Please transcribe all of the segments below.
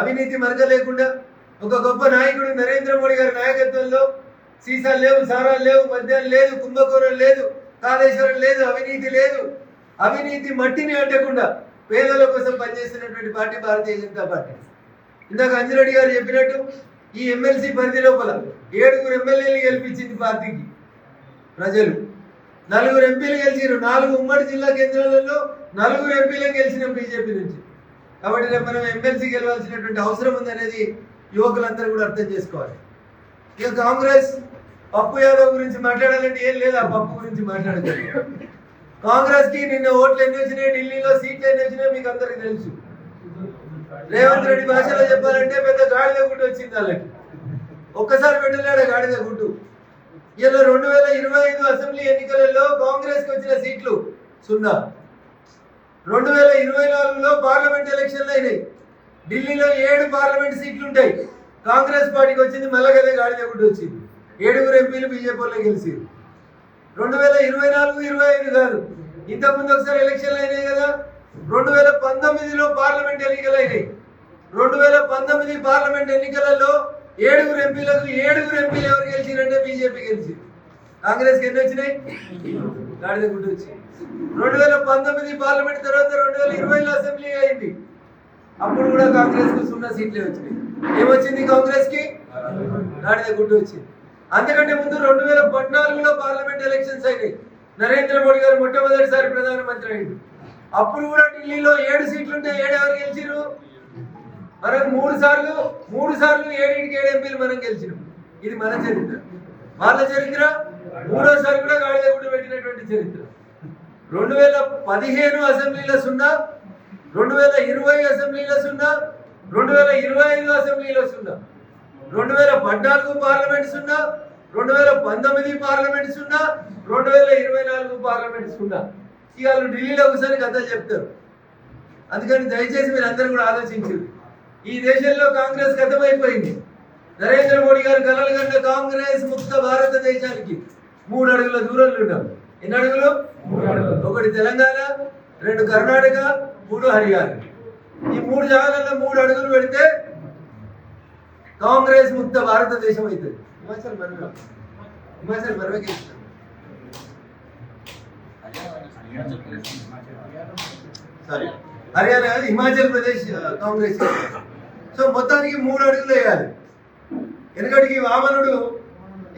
అవినీతి మరక లేకుండా ఒక గొప్ప నాయకుడు నరేంద్ర మోడీ గారి నాయకత్వంలో సీసాలు లేవు సారాలు లేవు మద్యాలు లేదు కుంభకోణం లేదు కాళేశ్వరం లేదు అవినీతి లేదు. అవినీతి మట్టిని అంటకుండా పేదల కోసం పనిచేస్తున్నటువంటి పార్టీ భారతీయ జనతా పార్టీ. ఇందాక అంజిరెడ్డి గారు చెప్పినట్టు ఈ ఎమ్మెల్సీ పరిధి లోపల ఏడుగురు ఎమ్మెల్యేలు గెలిపించింది పార్టీకి ప్రజలు. నలుగురు ఎంపీలు గెలిచారు నాలుగు ఉమ్మడి జిల్లా కేంద్రాలలో నలుగురు ఎంపీలు గెలిచిన బీజేపీ నుంచి. కాబట్టి రేపు మనం ఎమ్మెల్సీ గెలవాల్సినటువంటి అవసరం ఉందనేది యువకులందరూ కూడా అర్థం చేసుకోవాలి. ఇక కాంగ్రెస్ పప్పు యాదవ్ గురించి మాట్లాడాలంటే ఏం లేదు ఆ పప్పు గురించి మాట్లాడగలరు కాంగ్రెస్కి నిన్న ఓట్లు ఎన్ని వచ్చినాయి? ఢిల్లీలో సీట్లు ఎన్ని వచ్చినాయి మీకు అందరికి తెలుసు. రేవంత్ రెడ్డి భాషలో చెప్పాలంటే పెద్ద గాడిద గుడ్డు వచ్చింది వాళ్ళకి. ఒక్కసారి పెట్టలేడు గాడిద గుడ్డు. ఇలా రెండు వేల ఇరవై ఐదు అసెంబ్లీ ఎన్నికలలో కాంగ్రెస్కి వచ్చిన సీట్లు సున్నా. రెండు వేల ఇరవై నాలుగులో పార్లమెంట్ ఎలక్షన్లు అయినాయి. ఢిల్లీలో ఏడు పార్లమెంట్ సీట్లు ఉంటాయి. కాంగ్రెస్ పార్టీకి వచ్చింది మల్లగదే గాడి లేకుండా వచ్చింది. ఏడుగురు ఎంపీలు బీజేపీ వాళ్ళు గెలిచారు. రెండు వేల ఇరవై నాలుగు ఇరవై ఐదు కాదు. ఇంతకుముందు ఒకసారి ఎలక్షన్లు అయినాయి కదా. రెండు వేల పంతొమ్మిదిలో పార్లమెంట్ ఎన్నికలు అయినాయి. రెండు వేల పంతొమ్మిది పార్లమెంట్ ఎన్నికలలో ఏడుగురు ఎంపీలకు ఏడుగురు ఎంపీలు ఎవరు గెలిచిరంటే బీజేపీ గెలిచి కాంగ్రెస్కి ఎన్ని వచ్చినాయి? గాడిద గుడ్డు వచ్చింది రెండు వేల పంతొమ్మిది పార్లమెంట్ తర్వాత రెండు వేల ఇరవైలో అసెంబ్లీ అయింది. అప్పుడు కూడా కాంగ్రెస్కు సున్నా సీట్లే వచ్చినాయి. ఏమొచ్చింది కాంగ్రెస్కి గాడిద గుడ్డు వచ్చింది. అంతకంటే ముందు రెండు వేల పద్నాలుగులో పార్లమెంట్ ఎలక్షన్స్ అయినాయి. నరేంద్ర మోడీ గారు మొట్టమొదటిసారి ప్రధానమంత్రి అయ్యింది అప్పుడు కూడా ఢిల్లీలో ఏడు సీట్లు ఉంటే ఏడు ఎవరు గెలిచిరు మనం మూడు సార్లు మూడు సార్లు ఏడింటికి ఏడు ఎంపీలు మనం గెలిచినాం. ఇది మన చరిత్ర. వాళ్ళ చరిత్ర? మూడోసారి కూడా గాడిద గుడ్డు పెట్టినటువంటి చరిత్ర. రెండు వేల పదిహేను అసెంబ్లీల సున్నా రెండు వేల ఇరవై అసెంబ్లీల సున్నా రెండు వేల ఇరవై ఐదు అసెంబ్లీల సున్నా రెండు వేల పద్నాలుగు పార్లమెంట్ సున్నా రెండు వేల పంతొమ్మిది పార్లమెంట్ సున్నా రెండు వేల ఇరవై నాలుగు పార్లమెంట్ సున్నా. ఇక వాళ్ళు ఢిల్లీలో ఒకసారి కథ చెప్తారు. అందుకని దయచేసి మీరు అందరూ కూడా ఆలోచించారు ఈ దేశంలో కాంగ్రెస్ గతమైపోయింది నరేంద్ర మోడీ గారు కలలు కంటే కాంగ్రెస్ ముక్త భారతదేశానికి మూడు అడుగుల దూరంలో ఉన్నాం ఎన్ని అడుగులు? ఒకటి తెలంగాణ రెండు కర్ణాటక మూడు హర్యానా. ఈ మూడు జాగాలలో మూడు అడుగులు పెడితే కాంగ్రెస్ ముక్త భారతదేశం అవుతుంది. హిమాచల్ మనమే హిమాచల్ గెలుస్తాం సారీ హర్యానా కాదు హిమాచల్ ప్రదేశ్ కాంగ్రెస్. సో మొత్తానికి మూడు అడుగులు వేయాలి. ఎందుకంటే వామనుడు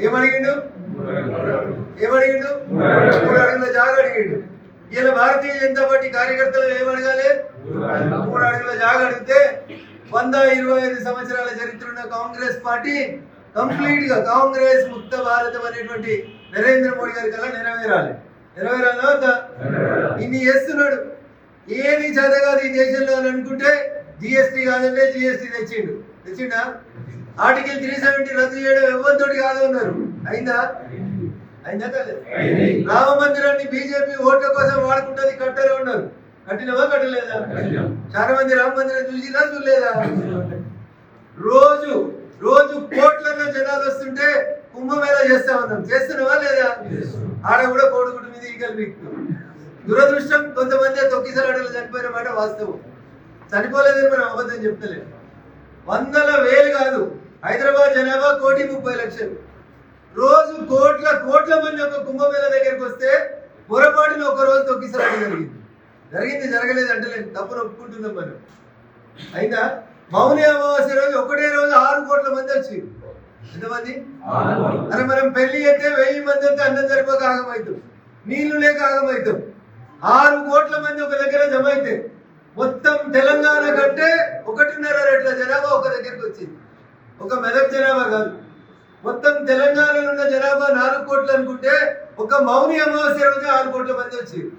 ఏమడిగిండు? ఏమడిగిండు? మూడు అడుగుల జాగ అడిగిండు. ఇలా భారతీయ జనతా పార్టీ కార్యకర్తలు ఏమడగాలి మూడు అడుగుల జాగ అడిగితే వంద ఇరవై ఐదు సంవత్సరాల చరిత్ర ఉన్న కాంగ్రెస్ పార్టీ కంప్లీట్గా కాంగ్రెస్ ముక్త భారతం అనేటువంటి నరేంద్ర మోడీ గారి కల్లా నెరవేరాలి. నెరవేరాలి వద్దా ఇన్ని చేస్తున్నాడు. ఏది చదగాదు ఈ దేశంలో అని అనుకుంటే జిఎస్టీ కాదంటే జిఎస్టీ తెచ్చిండు. తెచ్చిండా? ఆర్టికల్ త్రీ సెవెంటీ రద్దు చేయడం ఎవరితోటి కాదు అన్నారు అయిందా? అయిందా కాలేదు రామ మందిరాన్ని బీజేపీ ఓట్ల కోసం వాడుకుంటుంది కట్టలే ఉన్నారు. కట్టినవా కట్టలేదా? చాలా మంది రామ మందిరం చూసినా చూడలేదా? రోజు రోజు కోట్లలో జనాలు వస్తుంటే కుంభమేళ చేస్తా ఉన్నాం. చేస్తున్నావా లేదా? ఆడ కూడా కోడిగుడ్డు మీద ఈగలు మీకు దురదృష్టం కొంతమంది తొక్కిసలాడలు చనిపోయిన మాట వాస్తవం. చనిపోలేదని మనం అబద్ధం చెప్తలేదు వందల వేలు కాదు. హైదరాబాద్ జనాభా కోటి ముప్పై లక్షలు. రోజు కోట్ల కోట్ల మంది ఒక కుంభమేళ దగ్గరికి వస్తే పొరపాటున ఒక రోజు తొక్కిసలాట జరిగింది. జరిగింది జరగలేదు అంటలేదు తప్పును ఒప్పుకుంటున్నాం మనం అయినా మౌని అమావాస్య రోజు ఒకటే రోజు ఆరు కోట్ల మంది వచ్చి. ఎంతమంది? అరే మనం పెళ్ళి అయితే వెయ్యి మంది అయితే అన్నం సరిపోక ఆగమవుతాం నీళ్ళు లేక ఆగమవుతాం ఆరు కోట్ల మంది ఒక దగ్గర జమ అయితే మొత్తం తెలంగాణ కంటే ఒకటిన్నర రెట్ల జనాభా ఒక దగ్గరికి వచ్చింది. ఒక మెదక్ జనాభా కాదు. మొత్తం తెలంగాణలో ఉన్న జనాభా నాలుగు కోట్లు అనుకుంటే ఒక మౌని అమావాస్య రోజు ఆరు కోట్ల మంది వచ్చారు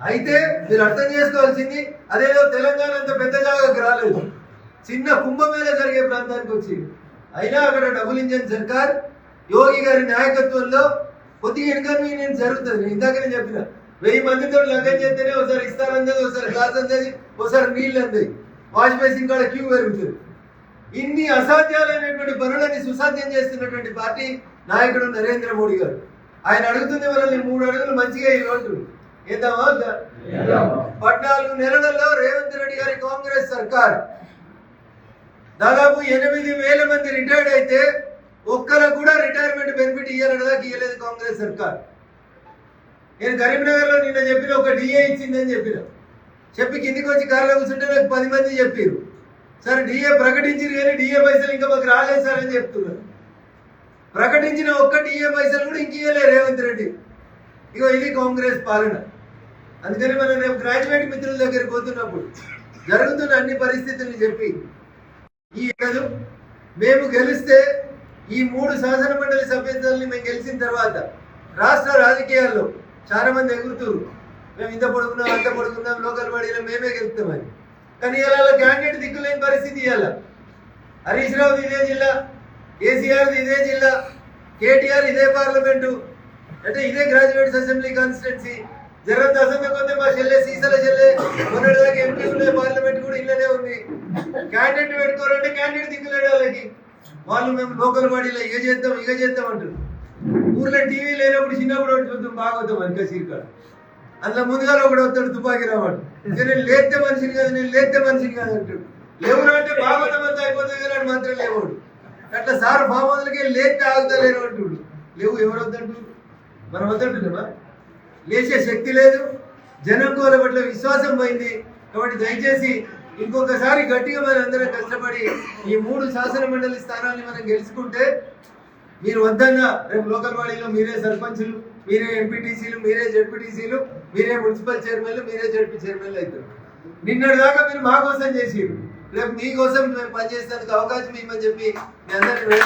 అయితే మీరు అర్థం చేసుకోవాల్సింది అదేదో తెలంగాణ అంత పెద్ద జాగాకి రాలేదు. చిన్న కుంభమేళ జరిగే ప్రాంతానికి వచ్చింది అయినా అక్కడ డబుల్ ఇంజన్ సర్కార్ యోగి గారి నాయకత్వంలో కొద్దిగా ఇన్కన్వీనియన్స్ జరుగుతుంది. నేను చెప్పిన వెయ్యి మందితో లగ్గం చేస్తేనే ఒకసారి ఇస్తారు అందేది ఒకసారి గ్లాస్ అందది ఒకసారి నీళ్ళు అంది వాష్ బేసిన్ కాడ క్యూ పెరుగుతుంది. ఇన్ని అసాధ్యాలైనటువంటి పనులని సుసాధ్యం చేస్తున్నటువంటి పార్టీ నాయకుడు నరేంద్ర మోడీ గారు. ఆయన అడుగుతుంది మనల్ని మూడు అడుగులు మంచిగా ఏద్దామా వద్దా? పద్నాలుగు నెలలలో రేవంత్ రెడ్డి గారి కాంగ్రెస్ సర్కార్. దాదాపు ఎనిమిది వేల మంది రిటైర్డ్ అయితే ఒక్కరికి కూడా రిటైర్మెంట్ బెనిఫిట్ ఇయ్యాలన్నదా ఇయ్యలేదు కాంగ్రెస్ సర్కార్. నేను కరీంనగర్లో నిన్న చెప్పిన ఒక డిఏ ఇచ్చిందని చెప్పిన. చెప్పి కిందికి వచ్చి కార్లో కూర్చుంటే నాకు పది మంది చెప్పారు సార్ డిఏ ప్రకటించారు కానీ డిఏ పైసలు ఇంకా మాకు రాలేదు సార్ అని చెప్తున్నారు. ప్రకటించిన ఒక్క డిఏ పైసలు కూడా ఇంక ఇవ్వలే రేవంత్ రెడ్డి. ఇగో ఇది కాంగ్రెస్ పాలన. అందుకని మనం రేపు గ్రాడ్యుయేట్ మిత్రుల దగ్గరికి పోతున్నప్పుడు జరుగుతున్న అన్ని పరిస్థితుల్ని చెప్పి ఈ కాదు మేము గెలిస్తే ఈ మూడు శాసన మండలి సభ్యత్వాలని మేము గెలిచిన తర్వాత రాష్ట్ర రాజకీయాల్లో చాలా మంది ఎగురుతురు మేము ఇంత పడుకున్నాం అంత పడుకున్నాం లోకల్ బాడీలో మేమే గెలుస్తామని కానీ ఇలా క్యాండిడేట్ దిక్కులేని పరిస్థితి ఇవాళ. హరీష్ రావు ఇదే జిల్లా కేసీఆర్ ఇదే జిల్లా కేటీఆర్ ఇదే పార్లమెంటు. అంటే ఇదే graduates assembly constituency Jagan assembly కొంత మా చెల్లె సీసాల చెల్లె మొన్నటి దాకా ఎంపీ ఉండే పార్లమెంట్ కూడా ఇల్లనే ఉంది. క్యాండిడేట్ పెట్టుకోరంటే క్యాండిడేట్ దిక్కులేడు వాళ్ళకి. వాళ్ళు మేము లోకల్ బాడీలో ఇక చేద్దాం ఇక చేద్దాం అంటారు ఊర్లో టీవీ లేనప్పుడు చిన్నప్పుడు చూద్దాం బాగోద్దాం ఇంకా సీరికాడు అందులో ముందుగా ఒకడు వస్తాడు తుపాకీ రావాడు నేను లేతే మనిషిని కాదు నేను లేతే మనిషిని కాదు అంటాడు. లేవురా అంటే బాగోతాం అంతా అయిపోతుంది కానీ మంత్రం లేవాడు. అట్లా సార్ ఫామ్ హౌస్లకి లేతే ఆగుతలేరు అంటుడు. లేవు ఎవరు వద్దంటు? మనం వద్దంటున్నామా? లేచే శక్తి లేదు. జనం కోల పట్ల విశ్వాసం పోయింది. కాబట్టి దయచేసి ఇంకొకసారి గట్టిగా మనం అందరం కష్టపడి ఈ మూడు శాసన మండలి స్థానాన్ని మనం గెలుచుకుంటే మీరు వద్దన్నా రేపు లోకల్ బాడీలో మీరే సర్పంచులు. మీరే ఎంపీటీసీలు మీరే జడ్పీటీసీలు మీరే మున్సిపల్ చైర్మన్లు మీరే జడ్పీ చైర్మన్లు అవుతారు నిన్నటి దాకా మీరు మా కోసం చేసిరు రేపు మీకోసం మేము పనిచేసేందుకు అవకాశం ఇవ్వమని చెప్పి మీ అందరిని